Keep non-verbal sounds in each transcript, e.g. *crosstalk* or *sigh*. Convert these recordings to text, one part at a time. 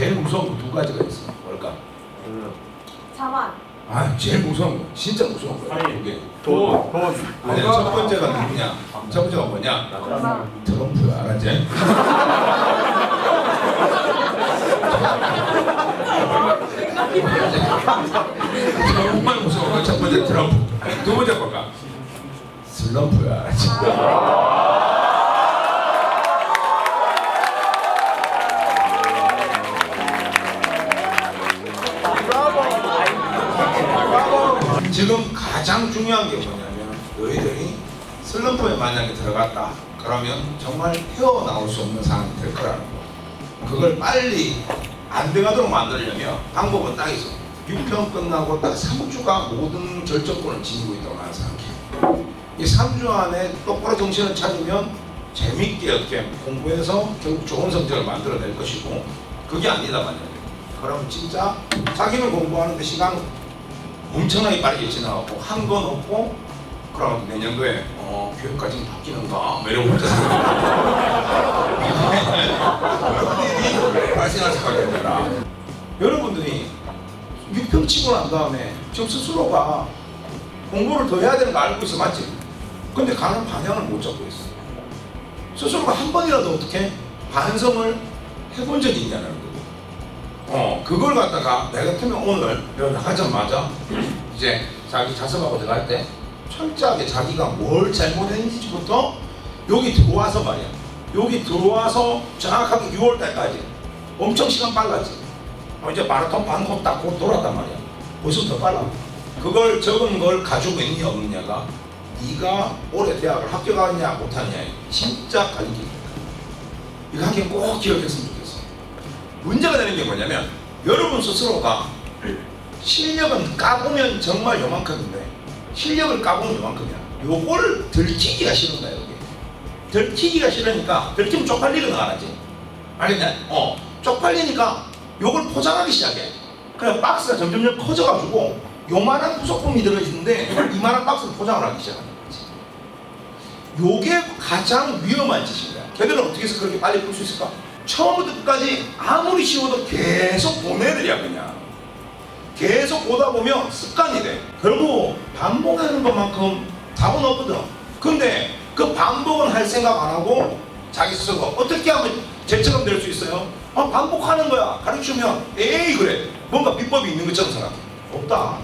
제일 무서운 거 두 가지가 있어. 뭘까? 자만. 아, 제일 무서운 거. 진짜 무서운 거야. 아니, 이게. 돈, 돈. 아니, 첫 번째가 누구냐? 첫 번째가 뭐냐? 트럼프야, 알았지? *laughs* 정말 무서운 거첫 번째 트럼프. 두 번째 뭘까? 슬럼프야, 알았지? 지금 가장 중요한 게 뭐냐면 너희들이 슬럼프에 만약에 들어갔다 그러면 정말 헤어나올 수 없는 상황이 될 거라는 거. 그걸 빨리 안 돼가도록 만들려면 방법은 딱 있어. 6편 끝나고 딱 3주가 모든 결정권을 지니고 있다고 나는 생각해. 이 3주 안에 똑바로 정신을 차리면 재밌게 어떻게 공부해서 결국 좋은 성적을 만들어낼 것이고 그게 아니다 만약에 그럼 진짜 자기는 공부하는데 시간 엄청나게 빠르게 지나가고 한 건 없고 그럼 내년도에 어 교육까지 바뀌는가? 뭐 이러고 혼자 발생할 생각이 되라 여러분들이 6평 치고 난 다음에 지금 스스로가 공부를 더 해야 되는 거 알고 있어 맞지? 근데 가는 방향을 못 잡고 있어. 스스로가 한 번이라도 어떻게 반성을 해본 적이 있냐는 어, 그걸 갖다가 내가 같으면 오늘 여기 나가자마자 *laughs* 이제 자기 자습하고 들어갈 때 철저하게 자기가 뭘 잘못했는지부터 여기 들어와서 말이야. 여기 들어와서 정확하게 6월달까지 엄청 시간 빨랐지. 어, 이제 마라톤 반컵 딱곧 돌았단 말이야. 벌써 더 빨라. 그걸 적은 걸 가지고 있느냐 없느냐가 네가 올해 대학을 합격하느냐 못하느냐에 진짜 갈리기입니다. 이거 한 개 꼭 기억했으면 좋겠어. 문제가 되는 게 뭐냐면 여러분 스스로가 실력은 까보면 정말 요만큼인데 실력을 까보면 요만큼이야. 요걸 들키기가 싫은 거야 여기. 들키기가 싫으니까 들키면 쪽팔리거든 알았지? 알겠냐? 어 쪽팔리니까 요걸 포장하기 시작해. 그래 박스가 점점점 커져가지고 요만한 부속품이 들어있는데 이만한 박스를 포장을 하기 시작하는 거지. 요게 가장 위험한 거야. 걔들은 어떻게 해서 그렇게 빨리 풀 수 있을까? 처음부터 끝까지 아무리 쉬워도 계속 보내들이야 그냥. 계속 보다 보면 습관이 돼. 결국 반복하는 것만큼 답은 없거든. 근데 그 반복은 할 생각 안 하고 자기 스스로 어떻게 하면 쟤처럼 될 수 있어요? 아, 반복하는 거야. 가르치면 에이 그래. 뭔가 비법이 있는 것처럼 생각해. 없다.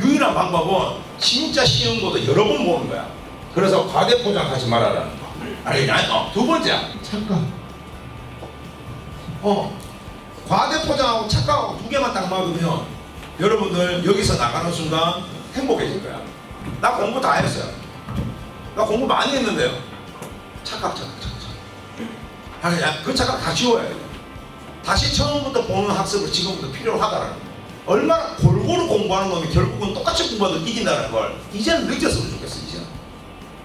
유일한 방법은 진짜 쉬운 것도 여러 번 보는 거야. 그래서 과대 포장하지 말아라는 거. 알겠냐? 어, 두 번째. 착각. 어. 과대 포장하고 착각하고 두 개만 딱 막으면 여러분들 여기서 나가는 순간 행복해질 거야. 나 공부 다 했어요. 나 공부 많이 했는데요. 착각, 착각, 착각. 착각. 아니, 그 착각 다 지워야 돼. 다시 처음부터 보는 학습을 지금부터 필요로 하다라는 거. 얼마나 골고루 공부하는 놈이 결국은 똑같이 공부해도 이긴다는 걸 이제는 느꼈으면 좋겠어, 이제는.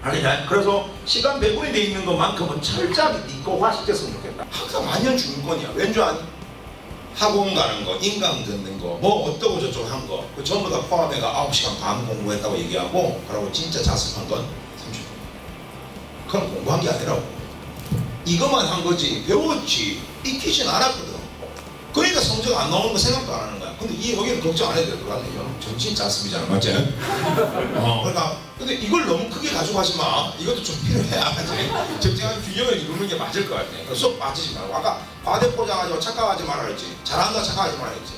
알겠냐? 그래서 시간 배분이 돼 있는 것만큼은 철저하게 이거화 시켰으면 좋겠다. 항상 만년 주권이야. 왠줄 아니? 학원 가는 거, 인강 듣는 거, 뭐 어떠고 저쩌고 한 거, 그 전부 다 포함해가 9시간 반 공부했다고 얘기하고, 그러고 진짜 자습한 건 30분. 그건 공부한 게 아니라고. 이것만 한 거지, 배웠지, 익히진 않았거든. 그러니까 성적 안 나오는 거 생각도 안 하는 거야. 근데 이 여기는 걱정 안 해도 될 것 같네. 이거는 정신 자습이잖아, 맞지? 어, 그러니까 근데 이걸 너무 크게 가지고 하지 마. 이것도 좀 필요해, 알지? 적정한 균형을 이루는 게 맞을 것 같아. 그쏙 빠지지 말고 아까 과대 포장하지 마, 착각하지 말아 그랬지. 잘한다, 착각하지 말아 그랬지.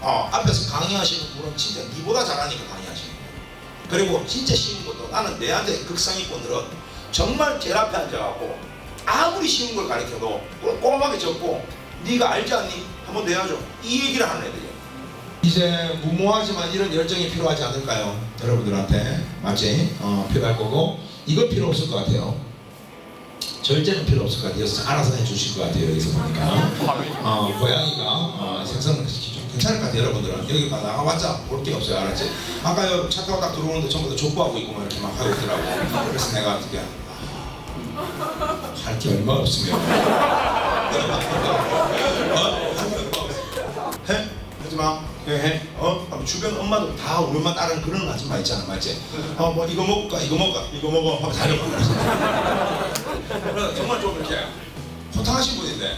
어, 앞에서 강의하시는 분은 진짜 니보다 잘하니까 강의하시는 거야. 그리고 진짜 쉬운 것도 나는 내한테 극상위권들은 정말 제일 앞에 앉아갖고 아무리 쉬운 걸 가르쳐도 꼼꼼하게 적고 네가 알지 않니? 한번 내야죠. 이 얘기를 하는 애들이야. 이제 무모하지만 이런 열정이 필요하지 않을까요? 여러분들한테 맞지? 어, 필요할 거고 이건 필요 없을 것 같아요. 절제는 필요 없을 것 같아요. 알아서 해주실 것 같아요. 여기서 보니까 어, 고양이가 어, 생선을 시키죠. 괜찮을 것 같아요. 여러분들은 여기 막 나가봤자 볼 게 없어요. 알았지? 아까 차 타고 딱 들어오는데 전부 다 족구하고 있고 막 이렇게 막 하고 있더라고. 그래서 내가 어떻게 할게 얼마 없으면 *laughs* 어? 할게 얼마 없어. 해? 하지 마. 해, 해. 어? 주변 엄마도 다 우리 엄마 따르는 그런 아줌마 있잖아, 맞지? 어, 뭐 이거 먹을까? 이거 먹을까? 이거 먹어. 하고. 그래서 정말 좀 이렇게 호탕하신 분인데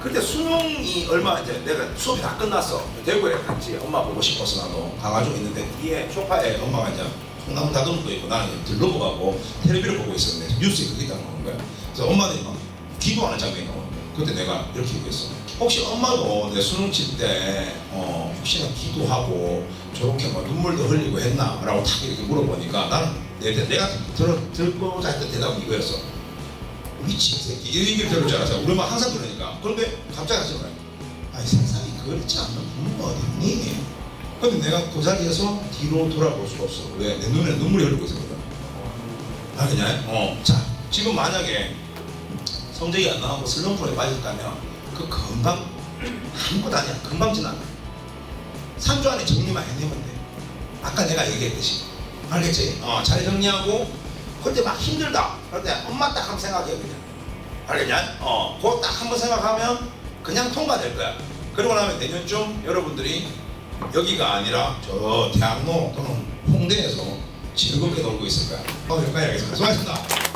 그때 수능이 얼마 이제 내가 수업이 다 끝났어. 대구에 갔지. 엄마 보고 싶어서 나도 가가지고 있는데 뒤에 소파에 엄마가 이제 콩나물 다듬고 있고 나는 이제 들러보 가고 텔레비를 보고 있었는데 뉴스에 그게 딱 나오는 거야. 그래서 엄마들이 막 기도하는 장면이 나오는 거야. 그때 내가 이렇게 얘기했어. 혹시 엄마도 내 수능 칠때 어, 혹시나 기도하고 저렇게 뭐 눈물도 흘리고 했나? 라고 탁 이렇게 물어보니까 나는 내, 내가 들어, 듣고자 했던 대답은 이거였어. 미친 새끼 이 얘기를 들을 줄 알았어 우리 엄마 항상 그러니까 그런데 갑자기 하지 말아요 아니 세상에 그렇지 않는 부모가 어딨니 근데 내가 그 자리에서 뒤로 돌아볼 수가 없어 왜? 내 눈에 눈물이 흐르고 있었거든 아 그냥? 어자 지금 만약에 성적이 안 나오고 슬럼프에 빠졌다면 그 금방 아무것도 아니야 금방 지나가 3주 안에 정리만 해내면 돼 아까 내가 얘기했듯이 알겠지? 어 잘 정리하고 그때 막 힘들다. 그런데 엄마 딱 한번 생각해 그냥. 알겠냐? 어, 그거 딱 한번 생각하면 그냥 통과될 거야. 그러고 나면 내년쯤 여러분들이 여기가 아니라 저 대학로 또는 홍대에서 즐겁게 놀고 있을 거야. 어, 여기까지 하겠습니다. 수고하셨습니다.